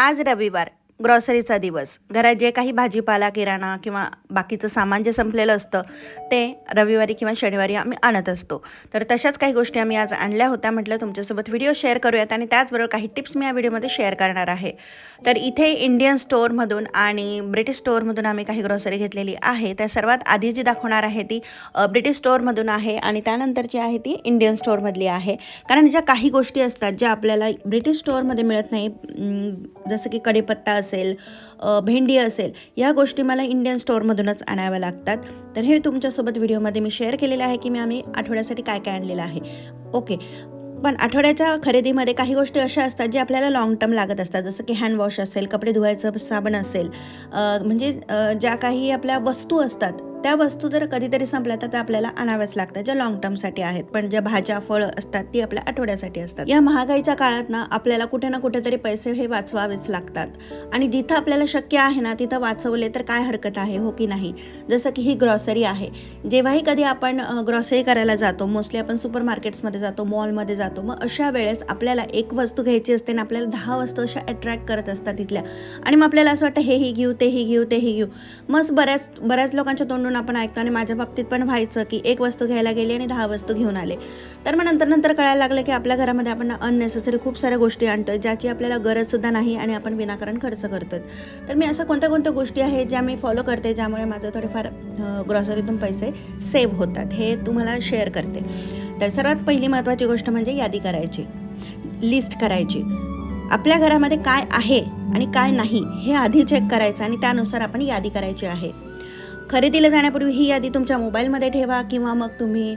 आज रविवार. ग्रॉसरीचा दिवस. घरात जे काही भाजीपाला किराणा किंवा बाकीचं सामान जे संपलेलं असतं ते रविवारी किंवा शनिवारी आम्ही आणत असतो. तर तशाच काही गोष्टी आम्ही आज आणल्या होत्या म्हटलं तुमच्यासोबत व्हिडिओ शेअर करूयात आणि त्याचबरोबर काही टिप्स मी या व्हिडिओमध्ये शेअर करणार आहे. तर इथे इंडियन स्टोअरमधून आणि ब्रिटिश स्टोअरमधून आम्ही काही ग्रॉसरी घेतलेली आहे. त्या सर्वात आधी जी दाखवणार आहे ती ब्रिटिश स्टोअरमधून आहे आणि त्यानंतर जी आहे ती इंडियन स्टोअरमधली आहे. कारण ज्या काही गोष्टी असतात ज्या आपल्याला ब्रिटिश स्टोअरमध्ये मिळत नाही जसं की कढीपत्ता असेल भेंडी असेल या गोष्टी मला इंडियन स्टोअरमधूनच आणाव्या लागतात. तर हे तुमच्यासोबत व्हिडिओमध्ये मी शेअर केलेलं आहे की मी आम्ही आठवड्यासाठी काय काय आणलेलं आहे. ओके पण आठवड्याच्या खरेदीमध्ये काही गोष्टी अशा असतात जे आपल्याला लाँग टर्म लागत असतात. जसं की हँडवॉश असेल कपडे धुवायचं साबण असेल म्हणजे ज्या काही आपल्या वस्तू असतात त्या वस्तू जर कधीतरी संपल्या तर त्या आपल्याला आणाव्याच लागतात ज्या लॉंग टर्मसाठी आहेत. पण ज्या भाज्या फळं असतात ती आपल्या आठवड्यासाठी असतात. या महागाईच्या काळात ना आपल्याला कुठे ना कुठेतरी पैसे हे वाचवावेच लागतात. आणि जिथं आपल्याला शक्य आहे ना तिथं वाचवले तर काय हरकत आहे हो की नाही? जसं की ही ग्रॉसरी आहे. जेव्हाही कधी आपण ग्रॉसरी करायला जातो मोस्टली आपण सुपर मार्केट्समध्ये जातो मॉलमध्ये जातो मग अशा वेळेस आपल्याला एक वस्तू घ्यायची असते आणि आपल्याला दहा वस्तू अशा अट्रॅक्ट करत असतात तिथल्या. आणि मग आपल्याला असं वाटतं हेही घेऊ तेही घेऊ तेही घेऊ. मग बऱ्याच बऱ्याच लोकांच्या तोंडून आपण ऐकतो आणि माझ्या बाबतीत पण व्हायचं की एक वस्तू घ्यायला गेली आणि दहा वस्तू घेऊन आले. तर मग नंतर नंतर कळायला लागलं की आपल्या घरामध्ये आपण अननेसेसरी खूप साऱ्या गोष्टी आणतो ज्याची आपल्याला गरजसुद्धा नाही आणि आपण विनाकारण खर्च करतो तर मी अशा कोणत्या कोणत्या गोष्टी आहेत ज्या मी फॉलो करते ज्यामुळे माझं थोडेफार ग्रॉसरीतून पैसे सेव्ह होतात हे तुम्हाला शेअर करते. तर सर्वात पहिली महत्त्वाची गोष्ट म्हणजे यादी करायची लिस्ट करायची. आपल्या घरामध्ये काय आहे आणि काय नाही हे आधी चेक करायचं आणि त्यानुसार आपण यादी करायची आहे. खरेदीला जाण्यापूर्वी ही यादी तुमच्या मोबाईलमध्ये ठेवा किंवा मग तुम्ही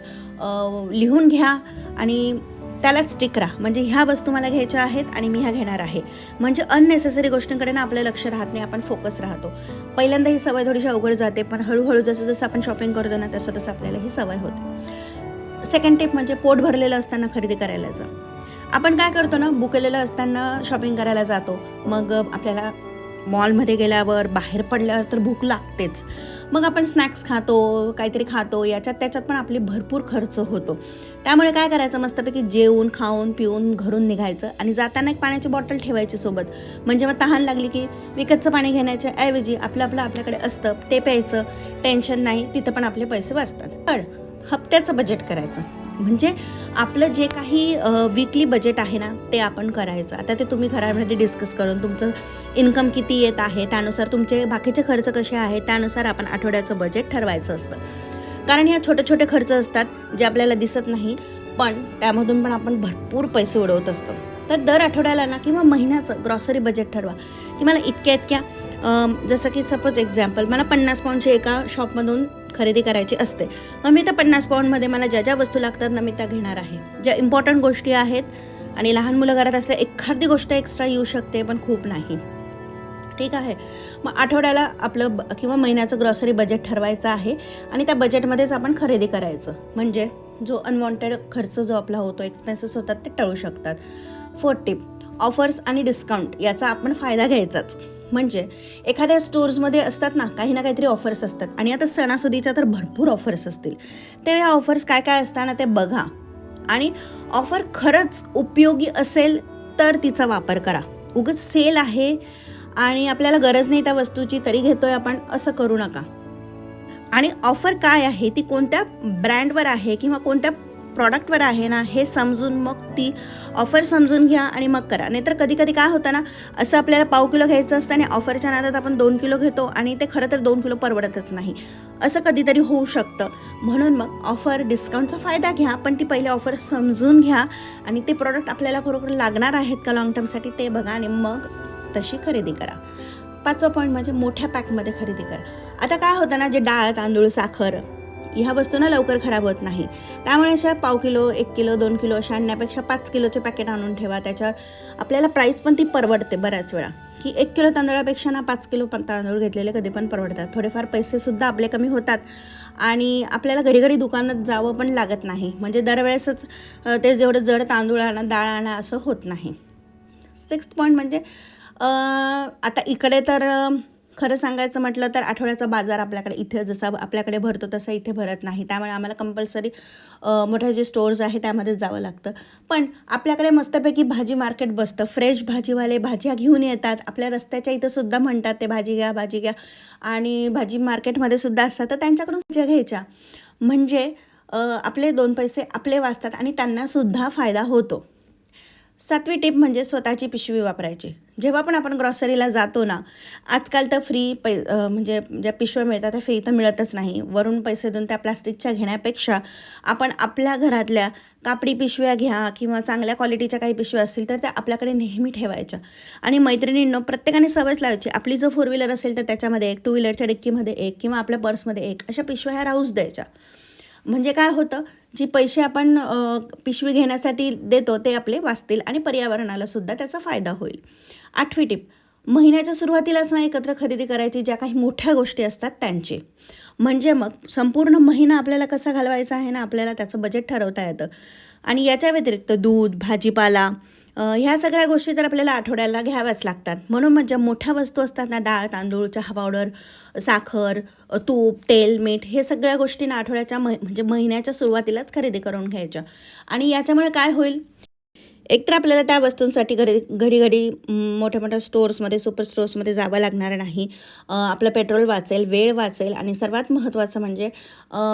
लिहून घ्या आणि त्यालाच टिकरा म्हणजे ह्या वस्तू मला घ्यायच्या आहेत आणि मी ह्या घेणार आहे. म्हणजे अननेसेसरी गोष्टींकडे ना आपलं लक्ष राहत नाही आपण फोकस राहतो. पहिल्यांदा ही सवय थोडीशी अवघड जाते पण हळूहळू जसं जसं आपण शॉपिंग करतो ना तसं तसं आपल्याला ही सवय होते. सेकंड टिप म्हणजे पोट भरलेलं असताना खरेदी करायला जा. आपण काय करतो ना बुकलेलं असताना शॉपिंग करायला जातो. मग आपल्याला मॉलमध्ये गेल्यावर बाहेर पडल्यावर तर भूक लागतेच. मग आपण स्नॅक्स खातो काहीतरी खातो याच्यात त्याच्यात पण आपली भरपूर खर्च होतो. त्यामुळे काय करायचं? मस्तपैकी जेवून खाऊन पिऊन घरून निघायचं आणि जाताना एक पाण्याची बॉटल ठेवायची सोबत. म्हणजे मग तहान लागली की विकतचं पाणी घेण्याच्या ऐवजी आपलं आपलं आपल्याकडे असतं ते प्यायचं टेन्शन नाही तिथं पण आपले पैसे वाचतात. पण हप्त्याचं बजेट करायचं. म्हणजे आपलं जे काही वीकली बजेट आहे ना ते आपण करायचं. आता ते तुम्ही घरामध्ये डिस्कस करून तुमचं इन्कम किती येत आहे त्यानुसार तुमचे बाकीचे खर्च कसे आहेत त्यानुसार आपण आठवड्याचं बजेट ठरवायचं असतं. कारण ह्या छोटे छोटे खर्च असतात जे आपल्याला दिसत नाही पण त्यामधून पण आपण भरपूर पैसे उडवत असतो. तर दर आठवड्याला ना किंवा महिन्याचं ग्रॉसरी बजेट ठरवा. की मला इतक्या इतक्या जसं की सपोज एक्झाम्पल मला पन्नास पाऊंडचे एका शॉपमधून खरेदी करायची असते. मग मी त्या पन्नास पाऊंडमध्ये मला ज्या ज्या वस्तू लागतात ना मी त्या घेणार आहे. ज्या इम्पॉर्टंट गोष्टी आहेत आणि लहान मुलं घरात असल्या एखादी गोष्ट एक्स्ट्रा येऊ शकते पण खूप नाही. ठीक आहे? मग आठवड्याला आपलं ब- किंवा महिन्याचं ग्रॉसरी बजेट ठरवायचं आहे आणि त्या बजेटमध्येच आपण खरेदी करायचं. म्हणजे जो अनवॉन्टेड खर्च जो आपला होतो एक्सपेन्सेस होतात ते टळू शकतात. फोर्थ टिप ऑफर्स आणि डिस्काउंट याचा आपण फायदा घ्यायचाच. म्हणजे एखाद्या स्टोर्समध्ये असतात ना काही ना काहीतरी ऑफर्स असतात. आणि आता सणासुदीच्या तर भरपूर ऑफर्स असतील. ते ह्या ऑफर्स काय काय असतात ना ते बघा. आणि ऑफर खरंच उपयोगी असेल तर तिचा वापर करा. उगच सेल आहे आणि आपल्याला गरज नाही त्या वस्तूची तरी घेतोय आपण असं करू नका. आणि ऑफर काय आहे? ती कोणत्या ब्रँडवर आहे किंवा कोणत्या प्रॉडक्टवर आहे ना हे समजून मग ती ऑफर समजून घ्या आणि मग करा. नाहीतर कधी कधी काय होतं ना असं आपल्याला पाव किलो घ्यायचं असतं आणि ऑफरच्या नादात आपण दोन किलो घेतो आणि ते खरं तर दोन किलो परवडतच नाही. असं कधीतरी होऊ शकतं. म्हणून मग ऑफर डिस्काउंटचा फायदा घ्या पण ती पहिले ऑफर समजून घ्या आणि ते प्रॉडक्ट आपल्याला खरोखर लागणार आहेत का लॉंग टर्मसाठी ते बघा आणि मग तशी खरेदी करा. पाचवा पॉईंट म्हणजे मोठ्या पॅकमध्ये खरेदी करा. आता काय होतं ना जे डाळ तांदूळ साखर ह्या वस्तू ना लवकर खराब होत नाही. त्यामुळे अशा पाव किलो एक किलो दोन किलो अशा आणण्यापेक्षा पाच किलोचे पॅकेट आणून ठेवा. त्याच्यावर आपल्याला प्राईस पण ती परवडते बऱ्याच वेळा. की एक किलो तांदळापेक्षा ना पाच किलो पण तांदूळ घेतलेले कधी पण परवडतात. थोडेफार पैसेसुद्धा आपले कमी होतात. आणि आपल्याला घडी घडी दुकानात जावं पण लागत नाही. म्हणजे दरवेळेसच ते जेवढं जड तांदूळ आणा डाळ आणा असं होत नाही. सिक्स्थ पॉईंट म्हणजे आता इकडे तर खरं सांगायचं म्हटलं तर आठवड्याचा बाजार आपल्याकडे इथे जसा आपल्याकडे भरतो तसा इथे भरत नाही. त्यामुळे आम्हाला कंपल्सरी मोठे जे स्टोर्स आहे त्यामध्ये जावं लागतं. पण आपल्याकडे मस्तपैकी भाजी मार्केट बसतं. फ्रेश भाजीवाले भाज्या घेऊन येतात. आपल्या रस्त्याच्या इथं सुद्धा म्हणतात ते भाजी घ्या भाजी घ्या. आणि भाजी मार्केटमध्ये सुद्धा असतात. तर त्यांच्याकडून भाज्या घ्यायच्या. म्हणजे आपले दोन पैसे आपले वाचतात आणि त्यांनासुद्धा फायदा होतो. सातवी टिप म्हणजे स्वतःची पिशवी वापरायची. जेव्हा पण आपण ग्रॉसरीला जातो ना आजकाल तर फ्री पै म्हणजे ज्या पिशव्या मिळतात त्या फ्री तर मिळतच नाही. वरून पैसे देऊन त्या प्लास्टिकच्या घेण्यापेक्षा आपण आपल्या घरातल्या कापडी पिशव्या घ्या किंवा चांगल्या क्वालिटीच्या काही पिशव्या असतील तर त्या आपल्याकडे नेहमी ठेवायच्या. आणि मैत्रिणींनो प्रत्येकाने सवयच लावायची. आपली जो फोर व्हीलर असेल तर त्याच्यामध्ये एक टू व्हीलरच्या डिक्कीमध्ये एक किंवा आपल्या पर्समध्ये एक अशा पिशव्या ह्या राहूच द्यायच्या. म्हणजे काय होतं जी पैसे आपण पिशवी घेण्यासाठी देतो ते आपले वाचतील आणि पर्यावरणाला सुद्धा त्याचा फायदा होईल. आठवी टिप महिन्याच्या सुरुवातीलाच ना एकत्र खरेदी करायची ज्या काही मोठ्या गोष्टी असतात त्यांची. म्हणजे मग संपूर्ण महिना आपल्याला कसा घालवायचा आहे ना आपल्याला त्याचं बजेट ठरवता येतं. आणि याच्या व्यतिरिक्त दूध भाजीपाला ह्या सगळ्या गोष्टी तर आपल्याला आठवड्याला घ्याव्याच लागतात. म्हणून मग ज्या मोठ्या वस्तू असतात ना डाळ तांदूळ चहा पावडर साखर तूप तेल मीठ हे सगळ्या गोष्टींना आठवड्याच्या मह म्हणजे महिन्याच्या सुरुवातीलाच खरेदी करून घ्यायच्या आणि याच्यामुळे काय होईल? एकतर आपल्याला त्या वस्तूंसाठी घडी घडी घडी मोठ्या मोठ्या स्टोर्समध्ये सुपर स्टोर्समध्ये जावं लागणार नाही. आपलं पेट्रोल वाचेल वेळ वाचेल आणि सर्वात महत्त्वाचं म्हणजे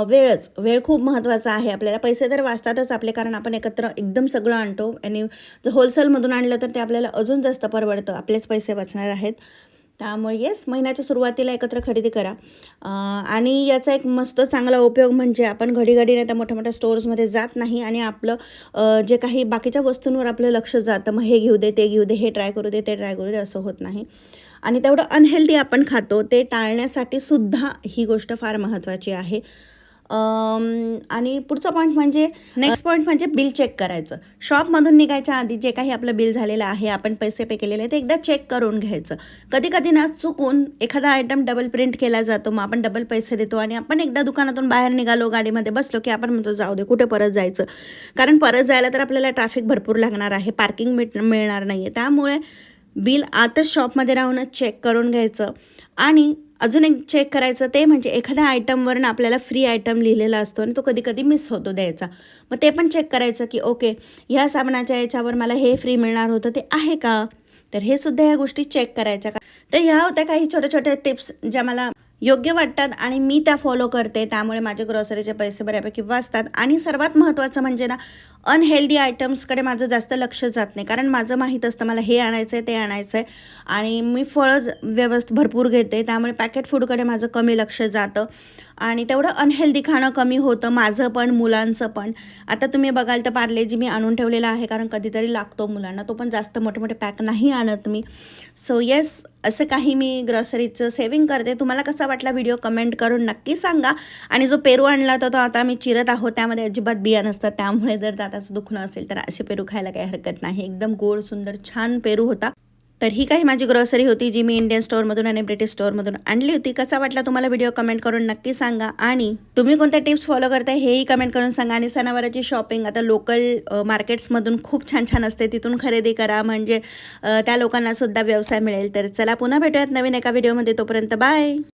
वेळच. वेळ खूप महत्त्वाचा आहे. आपल्याला पैसे तर वाचतातच आपले कारण आपण एकत्र एकदम सगळं आणतो आणि जर होलसेलमधून आणलं तर ते आपल्याला अजून जास्त परवडतं. आपलेच पैसे वाचणार आहेत. त्यामुळे येस महिन्याच्या सुरुवातीला एकत्र खरेदी करा. आणि याचा एक मस्त चांगला उपयोग म्हणजे आपण घडी घडीने त्या मोठ्या मोठ्या स्टोर्समध्ये जात नाही आणि आपलं जे काही बाकीच्या वस्तूंवर आपलं लक्ष जातं मग हे घेऊ दे ते घेऊ दे हे ट्राय करू दे ते ट्राय करू दे असं होत नाही. आणि तेवढं अनहेल्दी आपण खातो ते टाळण्यासाठी सुद्धा ही गोष्ट फार महत्त्वाची आहे. आणि पुढचा पॉईंट म्हणजे नेक्स्ट पॉईंट म्हणजे बिल चेक करायचं. शॉपमधून निघायच्या आधी जे काही आपलं बिल झालेलं आहे आपण पैसे पे केलेले ते एकदा चेक करून घ्यायचं. कधी कधी ना चुकून एखादा आयटम डबल प्रिंट केला जातो मग आपण डबल पैसे देतो आणि आपण एकदा दुकानातून बाहेर निघालो गाडीमध्ये बसलो की आपण म्हणतो जाऊ दे कुठे परत जायचं? कारण परत जायला तर आपल्याला ट्रॅफिक भरपूर लागणार आहे पार्किंग मिळ मिळणार नाही आहे त्यामुळे बिल आताच शॉपमध्ये राहूनच चेक करून घ्यायचं. आणि अजून एक चेक करायचं ते म्हणजे एखाद्या आयटमवरून आपल्याला फ्री आयटम लिहिलेला असतो आणि तो कधी कधी मिस होतो द्यायचा. मग ते पण चेक करायचं की ओके ह्या साबणाच्या याच्यावर मला हे फ्री मिळणार होतं ते आहे का? तर हे सुद्धा ह्या गोष्टी चेक करायच्या. का तर ह्या होत्या काही छोट्या छोट्या टिप्स ज्या मला योग्य वाटतात आणि मी त्या फॉलो करते. त्यामुळे माझे ग्रॉसरीचे पैसे बऱ्यापैकी वाचतात. आणि सर्वात महत्त्वाचं म्हणजे ना अनहेल्दी आयटम्सकडे माझं जास्त लक्ष जात नाही. कारण माझं माहीत असतं मला हे आणायचं आहे ते आणायचं आहे आणि मी फळं व्यवस्थित भरपूर घेते. त्यामुळे पॅकेट फूडकडे माझं कमी लक्ष जातं. आणि तेवढं अनहेल्दी खाणं कमी होतं. माझं पण मुलांचं पण. आता तुम्ही बघाल तर पार्लेजी मी आणून ठेवलेला आहे कारण कधीतरी लागतो मुलांना तो पण जास्त मोठे मोठे पॅक नाही आणत मी. सो येस असं काही मी ग्रॉसरीचं सेविंग करते. तुम्हाला कसा वाटला व्हिडिओ कमेंट करून नक्की सांगा. आणि जो पेरू आणला तर तो आता मी चिरत आहोत. त्यामध्ये अजिबात बिया नसतात. त्यामुळे जर दाताचं दुखणं असेल तर असे पेरू खायला काही हरकत नाही. एकदम गोड सुंदर छान पेरू होता. तर ही काही माझी ग्रॉसरी होती जी मी इंडियन स्टोअरमधून आणि ब्रिटिश स्टोअरमधून आणली होती. कसा वाटला तुम्हाला व्हिडिओ कमेंट करून नक्की सांगा. आणि तुम्ही कोणत्या टिप्स फॉलो करताय हेही कमेंट करून सांगा. आणि सणावाराची शॉपिंग आता लोकल मार्केट्समधून खूप छान छान असते. तिथून खरेदी करा. म्हणजे त्या लोकांना सुद्धा व्यवसाय मिळेल. तर चला पुन्हा भेटूयात नवीन एका व्हिडिओमध्ये तोपर्यंत बाय